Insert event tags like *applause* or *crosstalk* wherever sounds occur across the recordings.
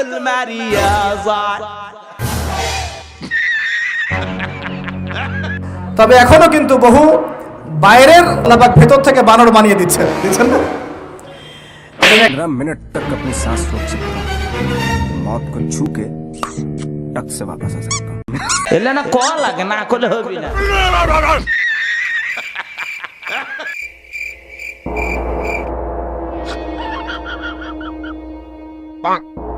Cycle *laughs* মারিয়া যায় তবে এখনো কিন্তু বহু বাইরের লাবাক ভেতর থেকে বানর বানিয়ে দিচ্ছে দিচ্ছেন না पंद्रह मिनट तक अपनी सांस रोक सकता हूँ मौत को छू के टक से वापस आ सकता हूँ এলে না ক লাগে না করলে হবি না *laughs*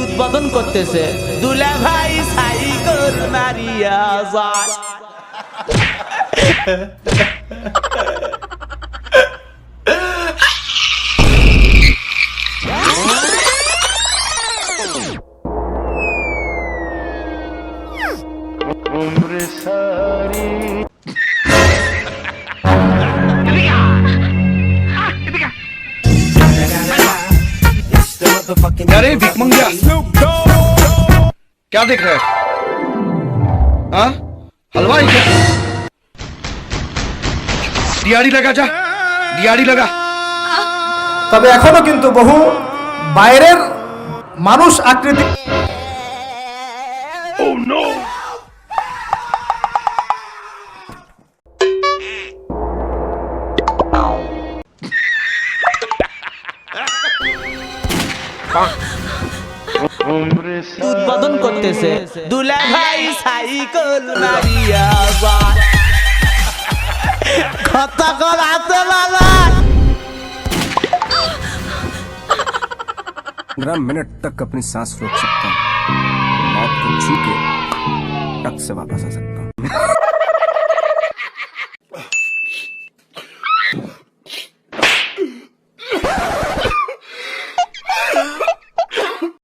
উদ্বোধন করতেছে। দুলা ভাই সাইকেল মারিয়া যায়। अरे भिक मंगिया क्या देख रहे हैं हाँ हलवाई क्या दिहाड़ी लगा जा दिहाड़ी लगा তবে এখনো কিন্তু বহু বাইরের মানুষ আকৃতি উদ্বোধন করতেছে দুলা ভাই সাইকেল মারিয়া যায় কথা কর হাতে বাবা पंद्रह मिनट तक अपनी सांस रोक सकता हूँ मौत को छू के टक से वापस आ सकता हूँ